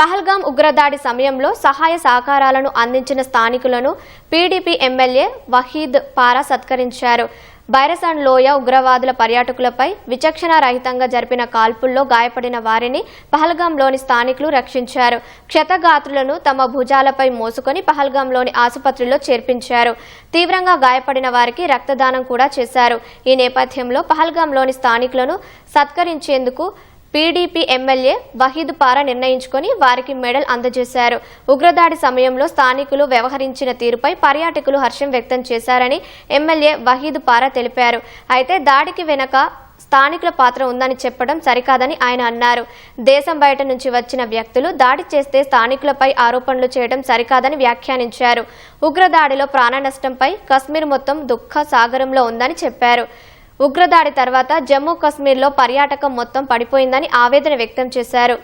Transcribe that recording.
పహల్గాం ఉగ్రదాడి సమయంలో సహాయ సహకారాలను అందించిన స్థానికులను పీడీపీ ఎమ్మెల్యే వహీద్ పారా సత్కరించారు. బైరసాన్ లోయ ఉగ్రవాదుల పర్యాటకులపై విచక్షణ రహితంగా జరిపిన కాల్పుల్లో గాయపడిన వారిని పహల్గాంలోని స్థానికులు రక్షించారు. క్షతగాత్రులను తమ భుజాలపై మోసుకొని పహల్గాంలోని ఆసుపత్రిలో చేర్పించారు. తీవ్రంగా గాయపడిన వారికి రక్తదానం కూడా చేశారు. ఈ నేపథ్యంలో పహల్గాంలోని స్థానికులను సత్కరించేందుకు పీడీపీ ఎమ్మెల్యే వహీద్ పారా నిర్ణయించుకొని వారికి మెడల్ అందజేశారు. ఉగ్రదాడి సమయంలో స్థానికులు వ్యవహరించిన తీరుపై పర్యాటకులు హర్షం వ్యక్తం చేశారని ఎమ్మెల్యే వహీద్ పారా తెలిపారు. అయితే దాడికి వెనక స్థానికుల పాత్ర ఉందని చెప్పడం సరికాదని ఆయన అన్నారు. దేశం బయట నుంచి వచ్చిన వ్యక్తులు దాడి చేస్తే స్థానికులపై ఆరోపణలు చేయడం సరికాదని వ్యాఖ్యానించారు. ఉగ్రదాడిలో ప్రాణ నష్టంపై కశ్మీర్ మొత్తం దుఃఖ సాగరంలో ఉందని చెప్పారు. ఉగ్రదాడి తర్వాత జమ్మూ కశ్మీర్లో పర్యాటకం మొత్తం పడిపోయిందని ఆవేదన వ్యక్తం చేశారు.